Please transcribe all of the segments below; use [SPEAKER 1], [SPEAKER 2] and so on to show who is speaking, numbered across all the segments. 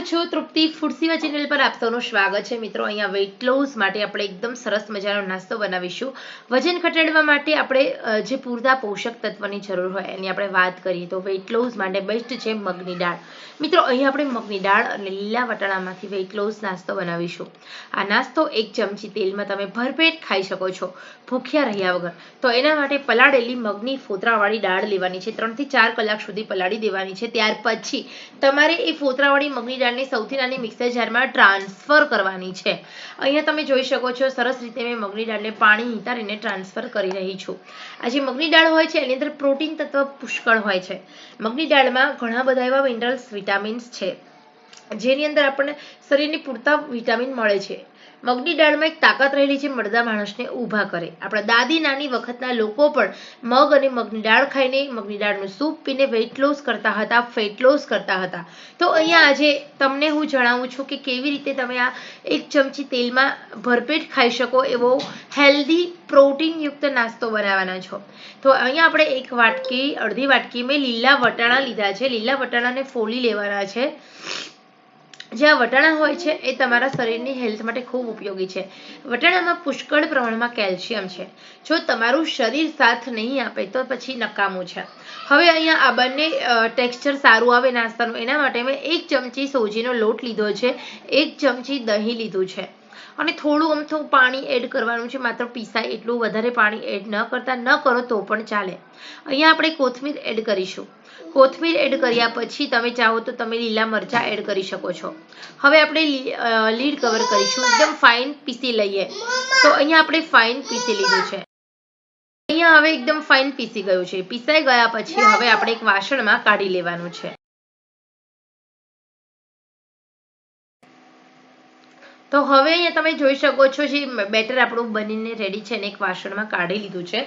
[SPEAKER 1] હું છું તૃપ્તિ ફૂડસીવા ચેનલ પર આપ સૌનું સ્વાગત છે. મિત્રો, અહીંયા વેઇટ લોસ માટે આપણે એકદમ સરસ મજાનો નાસ્તો બનાવીશું. વજન ઘટાડવા માટે આપણે જે પૂરતા પોષક તત્વની જરૂર હોય એની આપણે વાત કરીએ તો વેઇટ લોસ માટે બેસ્ટ છે મગની દાળ. મિત્રો, અહીંયા આપણે મગની દાળ અને લીલા વટાણામાંથી વેઇટ લોસ નાસ્તો બનાવીશું. આ નાસ્તો એક ચમચી તેલમાં તમે ભરપેટ ખાઈ શકો છો, ભૂખ્યા રહ્યા વગર. તો એના માટે પલાળેલી મગની ફોતરાવાળી દાળ લેવાની છે. ત્રણથી ચાર કલાક સુધી પલાળી દેવાની છે. ત્યાર પછી તમારે એ ફોતરાવાળી મગની દાળને સૌથી નાની મિક્સર જારમાં ટ્રાન્સફર કરવાની છે. અહીંયા તમે જોઈ શકો છો, સરસ રીતે મેં મગની દાળને પાણી હિતારીને ટ્રાન્સફર કરી રહી છું. આ જે મગની દાળ હોય છે, એની અંદર પ્રોટીન તત્વ પુષ્કળ હોય છે. મગની દાળમાં ઘણા બધા એવા મિનરલ્સ વિટામિન્સ છે. જેની અંદર આપણને શરીરની પૂરતા વિટામિન મળે છે. મગની દાળમાં એક તાકાત રહેલી છે મળદા માણસને ઊભા કરે. આપણા દાદી નાની વખતના લોકો પણ મગ અને મગની દાળ ખાઈને મગની દાળનું સૂપ પીને વેઇટ લોસ કરતા હતા ફેટ લોસ કરતા હતા. તો અહીંયા આજે તમને હું જણાવું છું કે કેવી રીતે તમે આ એક ચમચી તેલમાં ભરપેટ ખાઈ શકો એવો હેલ્ધી પ્રોટીનયુક્ત નાસ્તો બનાવવાના છો. તો અહીંયા આપણે એક વાટકી, અડધી વાટકી મેં લીલા વટાણા લીધા છે. લીલા વટાણાને ફોલી લેવાના છે. જે વટાણા હોય છે, એ તમારા શરીરની હેલ્થ માટે ખૂબ ઉપયોગી છે. વટાણામાં પુષ્કળ પ્રમાણમાં કેલ્શિયમ છે. જો તમારું શરીર સાથ નહીં આપે, તો પછી નકામું છે. હવે અહીંયા આ બંને ટેક્સચર સારું આવે નાસ્તાનું, એના માટે મેં એક ચમચી સોજીનો લોટ લીધો છે, એક ચમચી દહીં લીધું છે. અને થોડું અમથું પાણી એડ કરવાનું છે, માત્ર પીસાય એટલું વધારે પાણી એડ ન કરતા, ન કરો તો પણ ચાલે. અહીંયા આપણે કોથમીર એડ કરીશું. કોથમીર એડ કર્યા પછી તમે ચાહો તો તમે લીલા મરચાં એડ કરી શકો છો. હવે આપણે લીડ કવર કરીશું. એકદમ ફાઇન પીસી લઈએ. તો અહીંયા આપણે ફાઇન પીસી લીધું છે. અહીંયા હવે એકદમ ફાઇન પીસી ગયું છે. પીસાઈ ગયા પછી હવે આપણે એક વાસણમાં કાઢી લેવાનું છે. તો હવે અહીંયા તમે જોઈ શકો છો જે બેટર આપણું બનીને રેડી છે અને એક વાસણમાં કાઢી લીધું છે.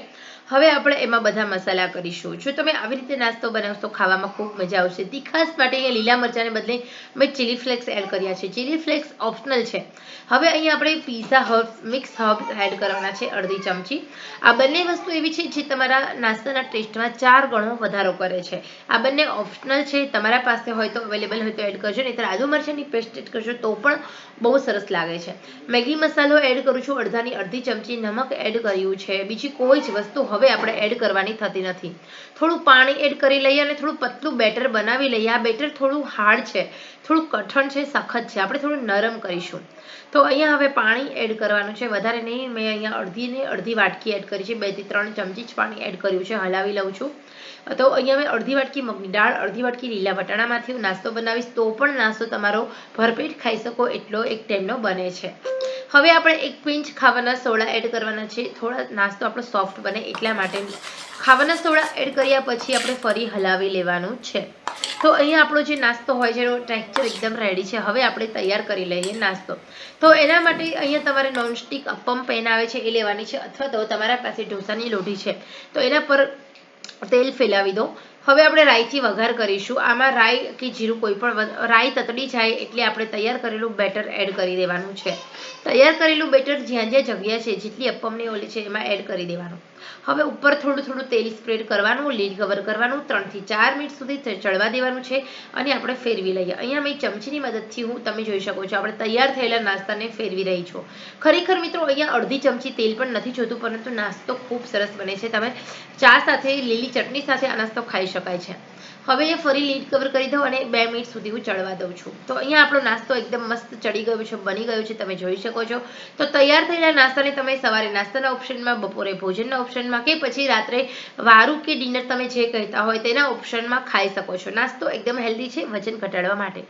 [SPEAKER 1] હવે આપણે એમાં બધા મસાલા કરીશું. જો તમે આવી રીતે નાસ્તો બનાવશો, ખાવામાં ખૂબ મજા આવશે. તીખાસ માટે અહીંયા લીલા મરચાંને બદલે મેં ચીલી ફ્લેક્સ એડ કર્યા છે. ચીલી ફ્લેક્સ ઓપ્શનલ છે. હવે અહીંયા આપણે pizza herbs mix herbs add કરવાના છે અડધી ચમચી. આ બંને વસ્તુ એવી છે જે તમારા નાસ્તાના ટેસ્ટમાં ચાર ગણો વધારો કરે છે. આ બંને ઓપ્શનલ છે. તમારા પાસે હોય તો અવેલેબલ હોય તો એડ કરજો. નહીં તો આદુ મરચાંની પેસ્ટ એડ કરજો તો પણ બહુ સરસ લાગે છે. મેગી મસાલો એડ કરું છું, અડધાની અડધી ચમચી નમક એડ કર્યું છે. બીજી કોઈ જ વસ્તુ હવે આપણે એડ કરવાની થતી નથી. થોડું પાણી એડ કરી લઈએ અને થોડું પતલું બેટર બનાવી લઈએ. આ બેટર થોડું હાર્ડ છે, થોડું કઠણ છે, સખત છે. આપણે થોડું નરમ કરીશું. તો અહીંયા હવે પાણી એડ કરવાનું છે. વધારે નહીં, મેં અહીંયા અડધી ને અડધી વાટકી એડ કરી છે. બેથી ત્રણ ચમચી જ પાણી એડ કર્યું છે. હલાવી લઉં છું. તો અહીંયા મેં અડધી વાટકી મગની દાળ, અડધી વાટકી લીલા વટાણામાંથી નાસ્તો બનાવીશ. તો પણ નાસ્તો તમારો ભરપેટ ખાઈ શકો. એટલો એક ટાઈમનો બને છે. હવે આપણે એક પિંચ ખાવાના સોડા એડ કરવાના છે. થોડા નાસ્તો આપણો સોફ્ટ બને એટલા માટે. ખાવાના સોડા એડ કર્યા પછી આપણે ફરી હલાવી લેવાનું છે. તો અહીંયા આપણો જે નાસ્તો હોય છે, એનો ટેક્સચર એકદમ રેડી છે. હવે આપણે તૈયાર કરી લઈએ નાસ્તો. તો એના માટે અહીંયા તમારે નોનસ્ટિક અપમ પેન આવે છે એ લેવાની છે, અથવા તો તમારા પાસે ઢોસાની લોઢી છે. તો એના પર તેલ ફેલાવી દો. હવે આપણે રાઈથી વઘાર કરીશું. આમાં રાઈ કે જીરું કોઈ પણ રાઈ તતડી જાય એટલે આપણે તૈયાર કરેલું બેટર એડ કરી દેવાનું છે. તૈયાર કરેલું બેટર જ્યાં જ્યાં જગ્યા છે, જેટલી અપમની ઓલી છે, એમાં એડ કરી દેવાનું. હવે ઉપર થોડું થોડું તેલ સ્પ્રેડ કરવાનું, લીડ કવર કરવાનું, ત્રણથી ચાર મિનિટ સુધી ચડવા દેવાનું છે અને આપણે ફેરવી લઈએ. અહીંયા મેં ચમચીની મદદથી હું, તમે જોઈ શકો છો, આપણે તૈયાર થયેલા નાસ્તાને ફેરવી રહી છું. ખરેખર મિત્રો, અહીંયા અડધી ચમચી તેલ પણ નથી જોતું, પરંતુ નાસ્તો ખૂબ સરસ બને છે. તમે ચા સાથે, લીલી ચટણી સાથે આ નાસ્તો ખાઈ શકાય છે. હવે એ ફરી લીડ કવર કરી દઉં અને બે મિનિટ સુધી હું ચડવા દઉં છું. તો અહીંયા આપણો નાસ્તો એકદમ મસ્ત ચડી ગયો છે, બની ગયો છે, તમે જોઈ શકો છો. તો તૈયાર થયેલા નાસ્તાને તમે સવારે નાસ્તાના ઓપ્શનમાં બપોરે ભોજનના ઓપ્શનમાં કે પછી રાત્રે વારું કે ડિનર તમે જે કહેતા હોય તેના ઓપ્શનમાં ખાઈ શકો છો. નાસ્તો એકદમ હેલ્ધી છે, વજન ઘટાડવા માટે.